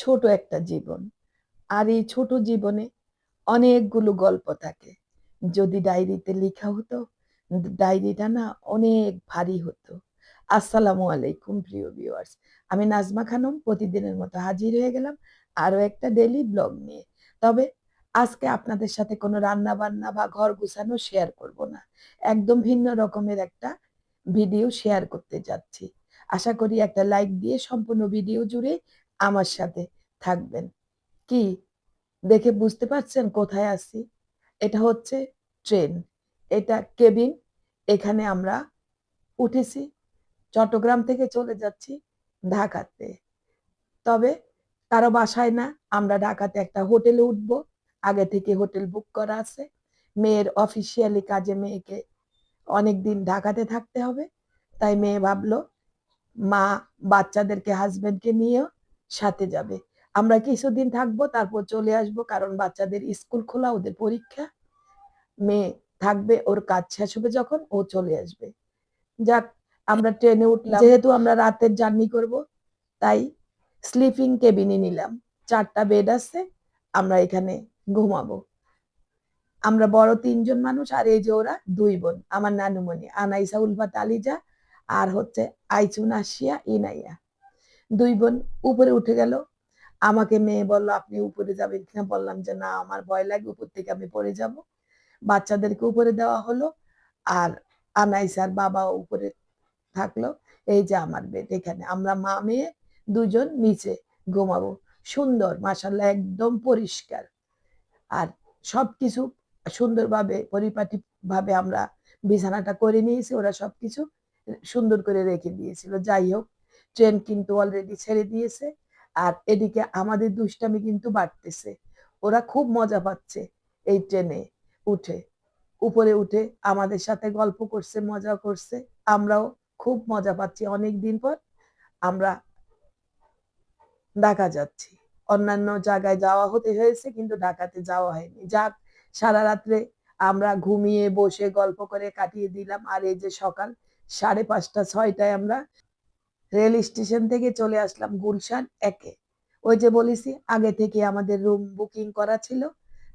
ছোট একটা জীবন। আর এই ছোট জীবনে অনেকগুলো গল্প থাকে। যদি ডায়েরিতে লেখা হতো, ডায়েরিটা না অনেক ভারী হতো। আসসালামু আলাইকুম, প্রিয় ভিউয়ার্স আমি নাজমা খানম, প্রতিদিনের মতো হাজির হয়ে গেলাম আরও একটা ডেলি ব্লগ নিয়ে। তবে আজকে আপনাদের সাথে কোনো রান্না বান্না বা ঘর গুছানো শেয়ার করব না। একদম ভিন্ন রকমের একটা ভিডিও শেয়ার করতে যাচ্ছি। আশা করি একটা লাইক দিয়ে সম্পূর্ণ ভিডিও জুড়ে আমার সাথে থাকবেন। কি? দেখে বুঝতে পারছেন কোথায় আছি? এটা হচ্ছে ট্রেন। এটা কেবিন। এখানে আমরা উঠেছি। চট্টগ্রাম থেকে চলে যাচ্ছি ঢাকাতে। তবে কারও বাসায় না, আমরা ঢাকাতে একটা হোটেলে উঠবো। আগে থেকে হোটেল বুক করা আছে। মেয়ের অফিসিয়ালি কাজে মেয়েকে অনেক দিন ঢাকাতে থাকতে হবে। তাই মেয়ে ভাবলো, মা বাচ্চাদেরকে হাজবেন্ডকে নিয়েও সাথে যাবে। আমরা কিছুদিন থাকব, তারপর চলে আসব, কারণ বাচ্চাদের স্কুল খোলা, ওদের পরীক্ষা। মেয়ে থাকবে, ওর কাজ শেষ হবে যখন ও চলে আসবে। যাক, আমরা ট্রেনে উঠলাম। যেহেতু আমরা রাতের জার্নি করব, তাই স্লিপিং কেবিনে নিলাম। চারটা বেড আছে, আমরা এখানে ঘুমাবো। আমরা বড় তিনজন মানুষ, আর এই যে ওরা দুই বোন, আমার নানুমণি, আনাইসা, উলফাত, আলিজা, আর হচ্ছে আইচুন, আসিয়া, ইনাইয়া। দুই বোন উপরে উঠে গেল। আমাকে মেয়ে বলল, আপনি উপরে যাবেন কিনা? বললাম যে, না, আমার ভয় লাগে, উপর থেকে আমি পড়ে যাব। বাচ্চাদেরকে উপরে দেওয়া হলো আর আনাইসার বাবা উপরে থাকল। এই যে আমার বেড এখানে। আমরা মা, মেয়ে দুজন নিচে ঘুমাবো। সুন্দর মাসাল্লাহ একদম পরিষ্কার। আর সবকিছু সুন্দরভাবে পরিপাটি ভাবে আমরা বিছানাটা করে নিয়েছি। ওরা সবকিছু সুন্দর করে রেখে দিয়েছিল। যাই হোক ট্রেন কিন্তু অলরেডি ছেড়ে দিয়েছে। আর এদিকে আমাদের দুষ্টামি কিন্তু বাড়তেছে। ওরা খুব মজা পাচ্ছে এই ট্রেনে উঠে। উপরে উঠে আমাদের সাথে গল্প করছে, মজা করছে। আমরাও খুব মজা পাচ্ছি। অনেক দিন পর আমরা ঢাকা যাচ্ছি। অন্যান্য জায়গায় যাওয়া হতে হয়েছে কিন্তু ঢাকাতে যাওয়া হয়নি। যাক, সারা রাত্রে আমরা ঘুমিয়ে বসে গল্প করে কাটিয়ে দিলাম। আর এই যে সকাল সাড়ে পাঁচটা, ছয়টায় আমরা রেল স্টেশন থেকে চলে আসলাম গুলশান একে। ওই যে বলেছি, আগে থেকে আমাদের রুম বুকিং করা ছিল,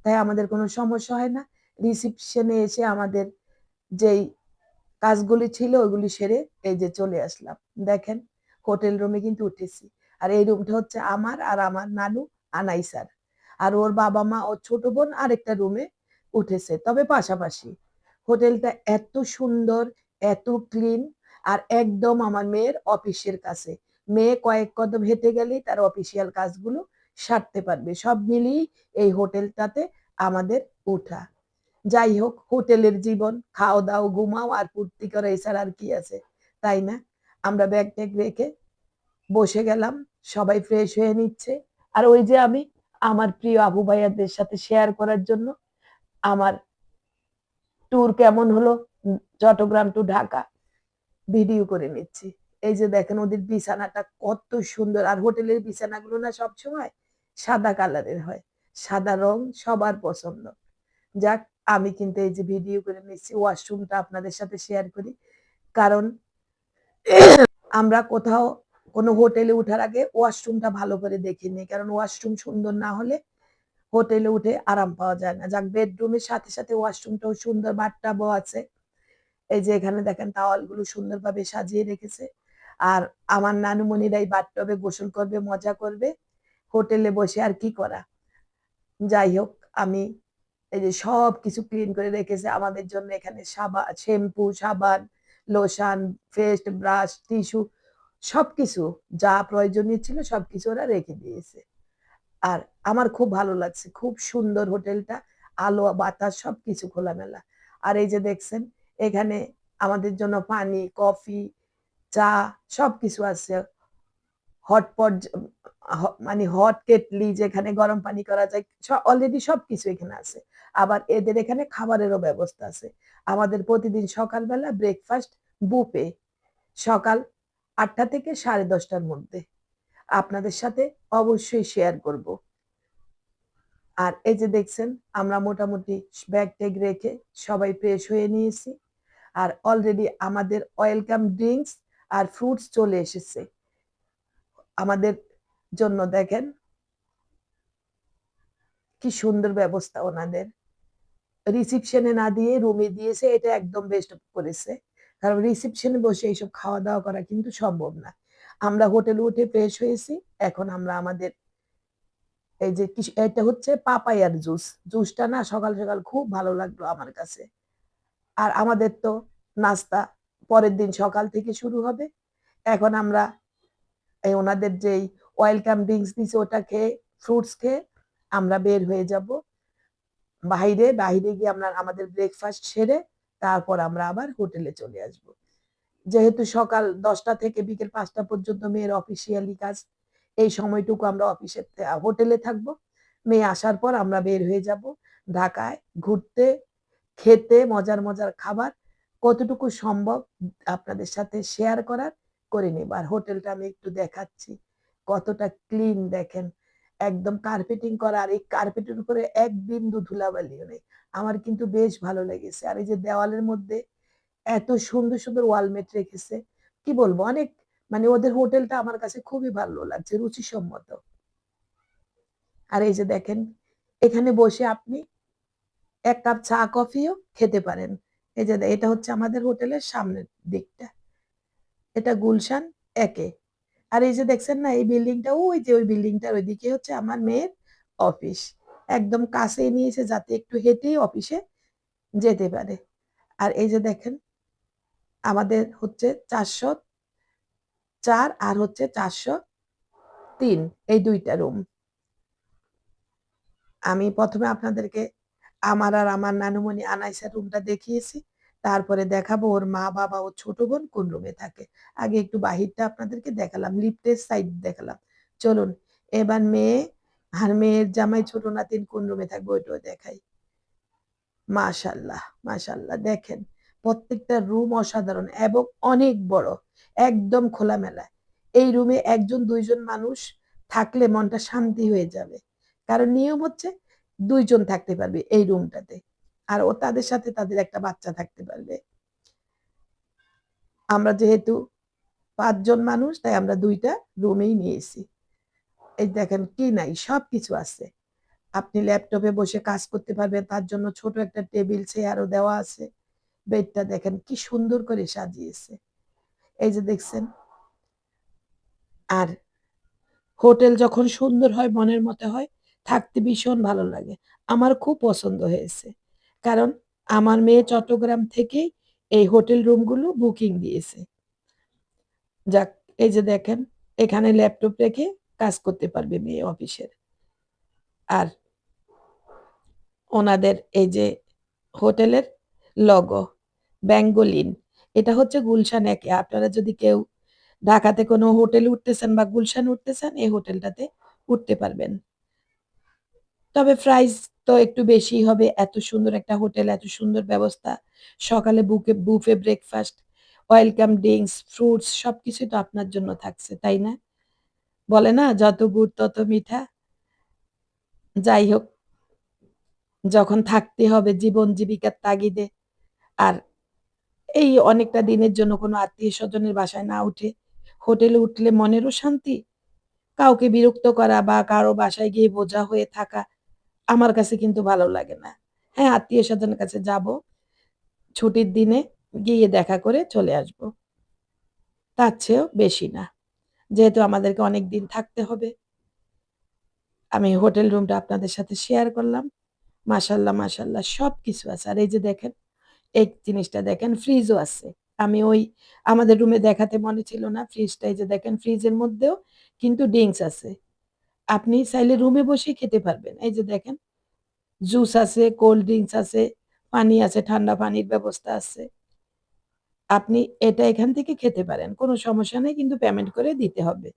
তাই আমাদের কোনো সমস্যা হয় না। রিসিপশনে এসে আমাদের যেই কাজগুলি ছিল, ওইগুলি সেরে এই যে চলে আসলাম। দেখেন হোটেল রুমে কিন্তু উঠেছি। আর এই রুমটা হচ্ছে আমার আর আমার নানু আনাইসার আর ওর বাবা মা ওর ছোট বোন আরেকটা রুমে উঠেছে। তবে পাশাপাশি হোটেলটা এত সুন্দর, এত ক্লিন আর একদম আমার মেয়ের অফিসের কাছে। মেয়ে কয়েক কদম হেঁটে গেলেই তার অফিসিয়াল কাজগুলো সারতে পারবে। সব মিলিয়ে এই হোটেলটাতে আমাদের উঠা। যাই হোক, হোটেলের জীবন খাও দাও ঘুমাও আর ফুর্তি করো এছাড়া আর কি আছে? তাই না? আমরা ব্যাগ ট্যাগ রেখে বসে গেলাম, সবাই ফ্রেশ হয়ে নিচ্ছে। আর ওই যে আমি, আমার প্রিয় আবু ভাইয়াদের সাথে শেয়ার করার জন্য, আমার ট্যুর কেমন হলো? চট্টগ্রাম টু ঢাকা। ভিডিও করে নিচ্ছি। এই যে দেখেন ওদের বিছানাটা কত সুন্দর। আর হোটেলের বিছানাগুলো না সব সময় সাদা কালারের হয়। সাদা রং সবার পছন্দ। যাক, আমি কিন্তু এই যে ভিডিও করে নিচ্ছি, ওয়াশরুমটা আপনাদের সাথে শেয়ার করি। কারণ আমরা কোথাও কোনো হোটেলে উঠার আগে ওয়াশরুমটা ভালো করে দেখে নিই। কারণ ওয়াশরুম সুন্দর না হলে হোটেলে উঠে আরাম পাওয়া যায় না। যাক বেডরুমের সাথে সাথে ওয়াশরুমটাও সুন্দর বাটটাবও আছে। এই যে এখানে দেখেন টাওয়ালগুলো সুন্দরভাবে সাজিয়ে রেখেছে। আর আমার নানুমণিরাই বাথটবে গোসল করবে, মজা করবে, হোটেলে বসে আর কি করা? যাই হোক, আমি এই যে সব কিছু ক্লিন করে রেখেছে। আমাদের জন্য এখানে সাবান শ্যাম্পু, সাবান, লোশন পেস্ট ব্রাশ টিস্যু সবকিছু যা প্রয়োজনীয় ছিল সবকিছু ওরা রেখে দিয়েছে। আর আমার খুব ভালো লাগছে। খুব সুন্দর হোটেলটা, আলো, বাতাস, সবকিছু খোলামেলা। আর এই যে দেখছেন এখানে আমাদের জন্য পানি, কফি, চা, সবকিছু আছে। হটপট মানে হট কেটলি যেখানে গরম পানি করা যায় অলরেডি সবকিছু এখানে আছে। আবার এদের এখানে খাবারেরও ব্যবস্থা আছে। আমাদের প্রতিদিন সকালবেলা ব্রেকফাস্ট বুপে সকাল আটটা থেকে সাড়ে দশটার মধ্যে। আপনাদের সাথে অবশ্যই শেয়ার করব। আর এই যে দেখছেন, আমরা মোটামুটি ব্যাগ ট্যাগ রেখে সবাই ফ্রেশ হয়ে নিয়েছি। আর অলরেডি আমাদের ওয়েলকাম ড্রিঙ্কস আর ফ্রুটস চলে এসেছে আমাদের জন্য দেখেন কি সুন্দর ব্যবস্থা ওনাদের। রিসিপশন না দিয়ে রুমে দিয়েছে এটা একদম বেস্ট করেছে। কারণ রিসিপশন বসে এইসব খাওয়া-দাওয়া করা কিন্তু সম্ভব না। আমরা হোটেলে উঠে ফ্রেশ হয়েছি। এখন আমরা আমাদের এই যে এটা হচ্ছে পাপায়ার জুস। জুসটা না সকাল, সকাল খুব ভালো লাগল আমার কাছে। আর আমাদের তো নাস্তা পরের দিন সকাল থেকে শুরু হবে। এখন আমরা এই ওনাদের যেই ওয়েলকাম ড্রিংকস দিছে ওটা খেয়ে, ফ্রুটস খেয়ে আমরা বের হয়ে যাব। বাইরে বাইরে গিয়ে আমরা আমাদের ব্রেকফাস্ট সেরে তারপর আমরা আবার হোটেলে চলে আসব। যেহেতু সকাল ১০টা থেকে বিকেল পাঁচটা পর্যন্ত মেয়ের অফিসিয়ালি কাজ। এই সময়টুকু আমরা আ হোটেলে থাকব। মেয়ে আসার পর আমরা বের হয়ে যাব ঢাকায় ঘুরতে, খেতে, মজার, মজার খাবার কতটুকু সম্ভব আপনাদের সাথে শেয়ার করার করে নেব। আর হোটেলটা আমি একটু দেখাচ্ছি। কতটা ক্লিন দেখেন। একদম কার্পেটিং করা আর এই কার্পেটের উপরে এক বিন্দু ধুলাবালিও নেই। আমার কিন্তু বেশ ভালো লেগেছে। আর এই যে দেওয়ালের মধ্যে এত সুন্দর, সুন্দর ওয়ালমেট রেখেছে। কি বলব অনেক মানে ওদের হোটেলটা আমার কাছে খুবই ভালো লাগছে, রুচিসম্মত। আর এই যে দেখেন, এখানে বসে আপনি ১ কাপ চা, কফিও খেতে পারেন। এই যে, এটা হচ্ছে আমাদের হোটেলের সামনের দিকটা। এটা গুলশান একে আর এই যে, দেখছেন না, এই বিল্ডিংটা, ওই যে, ওই বিল্ডিংটার ওইদিকে হচ্ছে আমার মেয়ের অফিস। একদম কাছেই নিয়েছে যাতে একটু হেঁটেই অফিসে যেতে পারে। আর এই যে, দেখেন, আমাদের হচ্ছে ৪০৪ আর হচ্ছে ৪০৩ এই দুইটা রুম। আমি প্রথমে আপনাদেরকে আমার আর আমার নানুমণি আনাইসা রুমটা দেখিয়েছি। তারপরে দেখাবো ওর মা-বাবা, ওর ছোট বোন কোন রুমে থাকে। আগে একটু বাহিরটা আপনাদেরকে দেখালাম। লিফটের সাইড দেখালাম। চলুন এবার মেয়ে আর মেয়ের জামাই ছোট নাতিন কোন রুমে থাকবে ওইটাও দেখাই। মাশাআল্লাহ, মাশাআল্লাহ দেখেন প্রত্যেকটা রুম অসাধারণ এবং অনেক বড়। একদম খোলামেলা। এই রুমে একজন দুইজন মানুষ থাকলে মনটা শান্তি হয়ে যাবে। কারণ নিয়ম হচ্ছে ২ জন থাকতে পারবে এই রুমটাতে। আর ও তাদের সাথে তাদের একটা বাচ্চা থাকতে পারবে। আমরা যেহেতু পাঁচজন মানুষ তাই আমরা ২ টা রুমেই নিয়েছি। এই দেখেন কি নাই সবকিছু আছে। আপনি ল্যাপটপে বসে কাজ করতে পারবেন। তার জন্য ছোট একটা টেবিল চেয়ারও দেওয়া আছে। বেডটা দেখেন কি সুন্দর করে সাজিয়েছে। এই যে দেখছেন? আর হোটেল যখন সুন্দর হয় মনের মতো হয়, থাকতে ভীষণ ভালো লাগে। আমার খুব পছন্দ হয়েছে। কারণ আমার মেয়ে চট্টগ্রাম থেকেই এই হোটেল রুমগুলো বুকিং দিয়েছে। যাক, এই যে দেখেন, এখানে ল্যাপটপ রেখে কাজ করতে পারবে মেয়ে অফিসের। আর ওনাদের এই যে হোটেলের লোগো বেঙ্গলিন। এটা হচ্ছে গুলশান একে আপনারা যদি কেউ ঢাকাতে কোনো হোটেলে উঠতেছেন বা গুলশান উঠতেছেন, এই হোটেলটাতে উঠতে পারবেন। তবে প্রাইস তো একটু বেশিই হবে। এত সুন্দর একটা হোটেল, এত সুন্দর ব্যবস্থা। সকালে বুকে buffet breakfast, welcome drinks, fruits সব কিছুই তো আপনার জন্য থাকছে, তাই না? বলে না যত গুড় তত মিঠা। যাই হোক যখন থাকতে হবে জীবন জীবিকার তাগিদে আর এই অনেকটা দিনের জন্য কোনো আত্মীয় স্বজনের বাসায় না উঠে হোটেলে উঠলে মনেরও শান্তি। কাউকে বিরক্ত করা বা কারও বাসায় গিয়ে বোঝা হয়ে থাকা আমার কাছে কিন্তু ভালো লাগে না। হ্যাঁ, আত্মীয় স্বজনের কাছে যাব। ছুটির দিনে গিয়ে দেখা করে চলে আসব। তার চেয়েও বেশি না। যেহেতু আমাদেরকে অনেক দিন থাকতে হবে। আমি হোটেল রুমটা আপনাদের সাথে শেয়ার করলাম। মাশাআল্লাহ, সব কিছু আছে। আর এই যে দেখেন, এই জিনিসটা দেখেন ফ্রিজও আছে। আমি ওই আমাদের রুমে দেখাতে মনে ছিল না। ফ্রিজটা এই যে দেখেন ফ্রিজের মধ্যেও কিন্তু ড্রিংকস আছে। আপনি চাইলে রুমে বসেই খেতে পারবেন। এই যে দেখেন জুস আছে, কোল্ড ড্রিঙ্কস আছে, পানি আছে, ঠান্ডা পানির ব্যবস্থা আছে। আপনি এটা এখান থেকে খেতে পারেন। কোনো সমস্যা নেই কিন্তু পেমেন্ট করে দিতে হবে।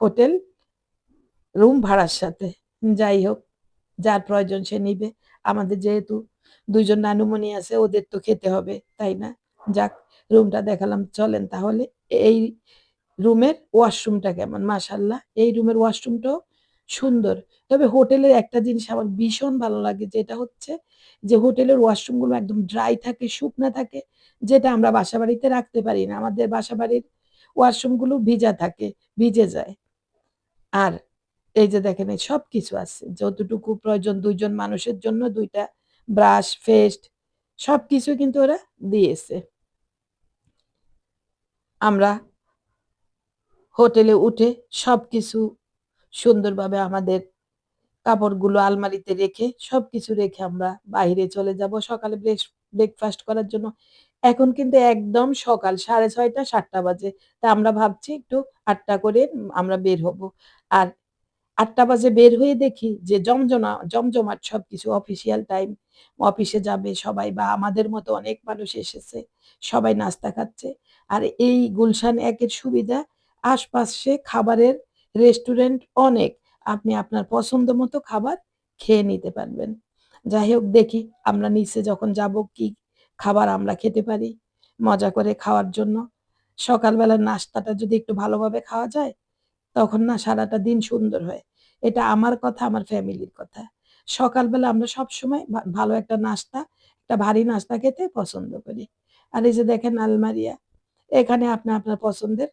হোটেল রুম ভাড়ার সাথে। যাই হোক, যার প্রয়োজন সে নিবে। আমাদের যেহেতু ২ জন নানুমণি আছে ওদের তো খেতে হবে, তাই না? যাক রুমটা দেখালাম। চলেন তাহলে এই রুমের ওয়াশরুমটা কেমন? মাশাআল্লাহ এই রুমের ওয়াশরুমটাও সুন্দর। তবে হোটেলের একটা জিনিস আমার ভীষণ ভালো লাগে যেটা হচ্ছে যে হোটেলের ওয়াশরুমগুলো একদম ড্রাই থাকে, শুকনা থাকে। যেটা আমরা বাসাবাড়িতে রাখতে পারি না। আমাদের বাসা বাসাবাড়ির ওয়াশরুমগুলো ভিজা থাকে, ভিজে যায়। আর এই যে দেখেন এই সব কিছু আছে। যতটুকু প্রয়োজন ২ জন মানুষের জন্য ২ টা ব্রাশ, পেস্ট সবকিছু কিন্তু ওরা দিয়েছে। আমরা হোটেলে উঠে সবকিছু সুন্দরভাবে আমাদের কাপড়গুলো আলমারিতে রেখে সবকিছু রেখে আমরা বাইরে চলে যাব সকালে ব্রেকফাস্ট করার জন্য। এখন কিন্তু একদম সকাল ৬:৩০ ৭:০০ বাজে। তা আমরা ভাবছি একটু আটটা করে আমরা বের হব। আর আটটা বাজে বের হয়ে দেখি যে জমজমা জমজমাট সবকিছু অফিসিয়াল টাইম। অফিসে যাবে সবাই বা আমাদের মতো অনেক মানুষ এসেছে। সবাই নাস্তা খাচ্ছে। আর এই গুলশান একের সুবিধা, আশপাশে খাবারের রেস্টুরেন্ট অনেক। আপনি আপনার পছন্দ মতো খাবার খেয়ে নিতে পারবেন। যাই হোক দেখি আমরা নিচে যখন যাব কি খাবার আমরা খেতে পারি মজা করে খাওয়ার জন্য। সকালবেলার নাস্তাটা যদি একটু ভালোভাবে খাওয়া যায়, তখন না সারাটা দিন সুন্দর হয়। এটা আমার কথা, আমার ফ্যামিলির কথা। সকালবেলা আমরা সবসময় ভা ভালো একটা নাস্তা, একটা ভারী নাস্তা খেতে পছন্দ করি। আর এই যে দেখেন আলমারিয়া, এখানে আপনি আপনার পছন্দের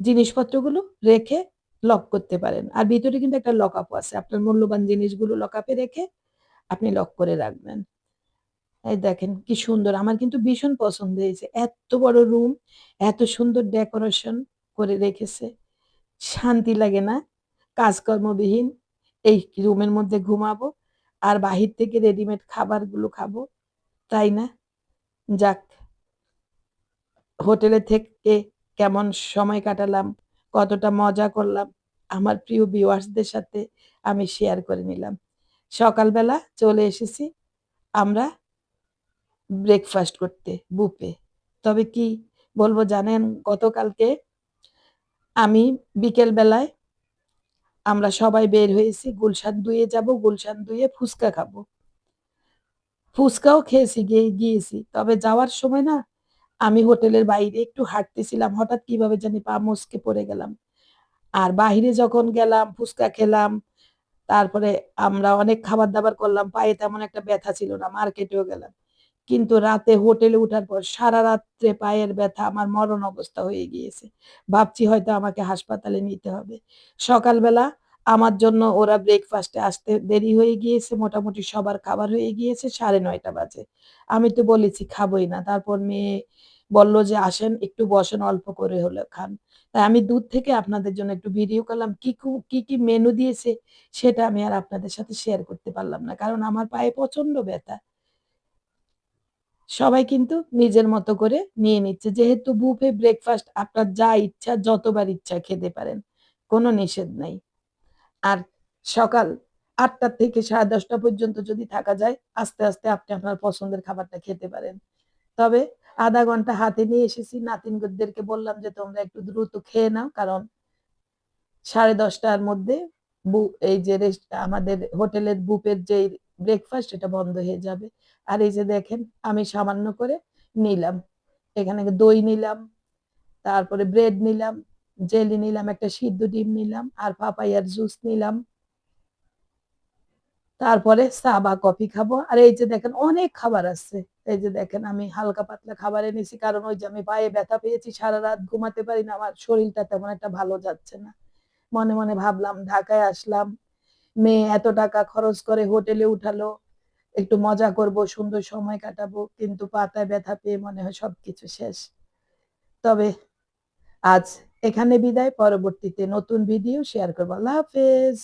জিনিসপত্রগুলো রেখে লক করতে পারেন। আর ভিতরে কিন্তু একটা লক লকআপও আছে। আপনার মূল্যবান জিনিসগুলো লকআপে রেখে আপনি লক করে রাখবেন। এই দেখেন কি সুন্দর! আমার কিন্তু ভীষণ পছন্দ হয়েছে। এত বড় রুম, এত সুন্দর ডেকোরেশন করে রেখেছে। শান্তি লাগে না? কাজকর্মবিহীন এই রুমের মধ্যে ঘুমাবো আর বাহির থেকে রেডিমেড খাবারগুলো খাব। তাই না? যাক। হোটেলে থেকে কেমন সময় কাটালাম, কতটা মজা করলাম, আমার প্রিয় ভিউয়ার্সদের সাথে আমি শেয়ার করে নিলাম। সকালবেলা চলে এসেছি আমরা ব্রেকফাস্ট করতে বুপে তবে কি বলব জানেন গতকালকে আমি বিকেল বেলায় আমরা সবাই বের হয়েছি গুলশান ২ এ যাব, গুলশান ২ এ ফুচকা খাব। ফুচকাও খেয়েছি গিয়ে গিয়েছি। তবে যাওয়ার সময় না আমি হোটেলের বাইরে একটু হাঁটতেছিলাম। হঠাৎ কীভাবে জানি পা মচকে পড়ে গেলাম। আর বাহিরে যখন গেলাম ফুচকা খেলাম, তারপরে আমরা অনেক খাবার-দাবার করলাম। পায়ে তেমন একটা ব্যথা ছিল না। মার্কেটেও গেলাম। কিন্তু রাতে হোটেলে উঠার পর সারা রাত্রে পায়ের ব্যথা আমার মরণ অবস্থা হয়ে গিয়েছে। ভাবছি হয়তো আমাকে হাসপাতালে নিতে হবে। সকালবেলা আমার জন্য ওরা ব্রেকফাস্টে আসতে দেরি হয়ে গিয়েছে। মোটামুটি সবার খাবার হয়ে গিয়েছে ৯:৩০ বাজে। আমি তো বলেছি খাবই না। তারপর মেয়ে বলল যে, "আসেন একটু বসেন অল্প করে হলেও খান।" তাই আমি দূর থেকে আপনাদের জন্য একটু ভিডিও করলাম। কু কি, কি মেনু দিয়েছে সেটা আমি আর আপনাদের সাথে শেয়ার করতে পারলাম না। কারণ আমার পায়ে প্রচণ্ড ব্যথা। সবাই কিন্তু নিজের মতো করে নিয়ে নিচ্ছে। যেহেতু বুফে ব্রেকফাস্ট আপনার যা ইচ্ছা যতবার ইচ্ছা খেতে পারেন। কোনো নিষেধ নাই। আর সকাল ৮ঃ০০ থেকে ১০:৩০ পর্যন্ত যদি থাকা যায়, আস্তে, আস্তে আপনি আপনার পছন্দের খাবারটা খেতে পারেন। তবে আধা ঘণ্টা হাতে নিয়ে এসেছি। নাতিনদেরকে বললাম যে, "তোমরা একটু দ্রুত খেয়ে নাও।" কারণ সাড়ে দশটার মধ্যে এই যে আমাদের হোটেলের বুফের যেই ব্রেকফাস্ট এটা বন্ধ হয়ে যাবে। আর এই যে দেখেন আমি সামান্য করে নিলাম। এখানে দই নিলাম, তারপরে ব্রেড নিলাম, জেলি নিলাম, একটা সিদ্ধ ডিম নিলাম আর পাপাইয়ার জুস নিলাম। তারপরে চা বা কফি খাব। আর এই যে দেখেন অনেক খাবার আছে। এই যে দেখেন আমি হালকা পাতলা খাবার এনেছি। কারণ ওই যে আমি পায়ে ব্যথা পেয়েছি সারারাত ঘুমাতে পারি না। আমার শরীরটা তেমন একটা ভালো যাচ্ছে না। মনে, মনে ভাবলাম ঢাকায় আসলাম। মেয়ে এত টাকা খরচ করে হোটেলে উঠালো। একটু মজা করব, সুন্দর সময় কাটাবো। কিন্তু পাতায় ব্যথা পেয়ে মনে হয় সবকিছু শেষ। তবে আজ এখানে বিদায়। পরবর্তীতে নতুন ভিডিও শেয়ার করব আল্লাহ হাফেজ।